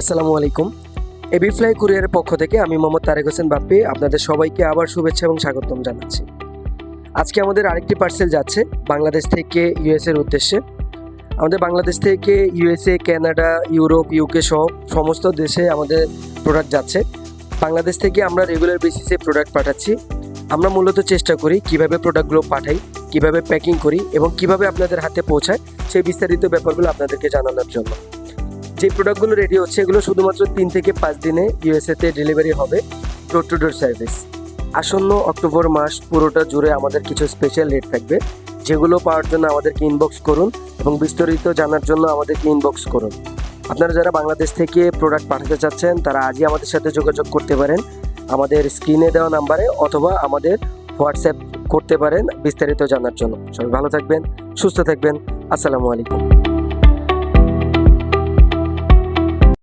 আসসালামু আলাইকুম। AB fly কুরিয়ারের পক্ষ থেকে আমি মোহাম্মদ তারেক হোসেন বাপ্পি, আপনাদের সবাইকে আবার শুভেচ্ছা এবং স্বাগতম জানাচ্ছি। আজকে আমাদের আরেকটি পার্সেল যাচ্ছে বাংলাদেশ থেকে ইউএস এর উদ্দেশ্যে। আমাদের বাংলাদেশ থেকে ইউএসএ কানাডা ইউরোপ ইউকে সহ সমস্ত দেশে আমাদের প্রোডাক্ট যাচ্ছে। বাংলাদেশ থেকে আমরা রেগুলার বেসিসে প্রোডাক্ট পাঠাচ্ছি। আমরা মূলত চেষ্টা করি কীভাবে প্রোডাক্টগুলো পাঠাই, কীভাবে প্যাকিং করি এবং কীভাবে আপনাদের হাতে পৌঁছায় সেই বিস্তারিত ব্যাপারগুলো আপনাদেরকে জানানোর জন্য। যে প্রোডাক্টগুলো রেডি হচ্ছে, এগুলো শুধুমাত্র তিন থেকে পাঁচ দিনে ইউএসএতে ডেলিভারি হবে ডোর টু ডোর সার্ভিস আসন্ন অক্টোবর মাস পুরোটা জুড়ে আমাদের কিছু স্পেশাল রেট থাকবে, যেগুলো পাওয়ার জন্য আমাদেরকে ইনবক্স করুন এবং বিস্তারিত জানার জন্য আমাদেরকে ইনবক্স করুন। আপনারা যারা বাংলাদেশ থেকে প্রোডাক্ট পাঠাতে চাচ্ছেন, তারা আজই আমাদের সাথে যোগাযোগ করতে পারেন। আমাদের স্ক্রিনে দেওয়া নাম্বারে অথবা আমাদের হোয়াটসঅ্যাপ করতে পারেন বিস্তারিত জানার জন্য। সবাই ভালো থাকবেন, সুস্থ থাকবেন। আসসালামু আলাইকুম।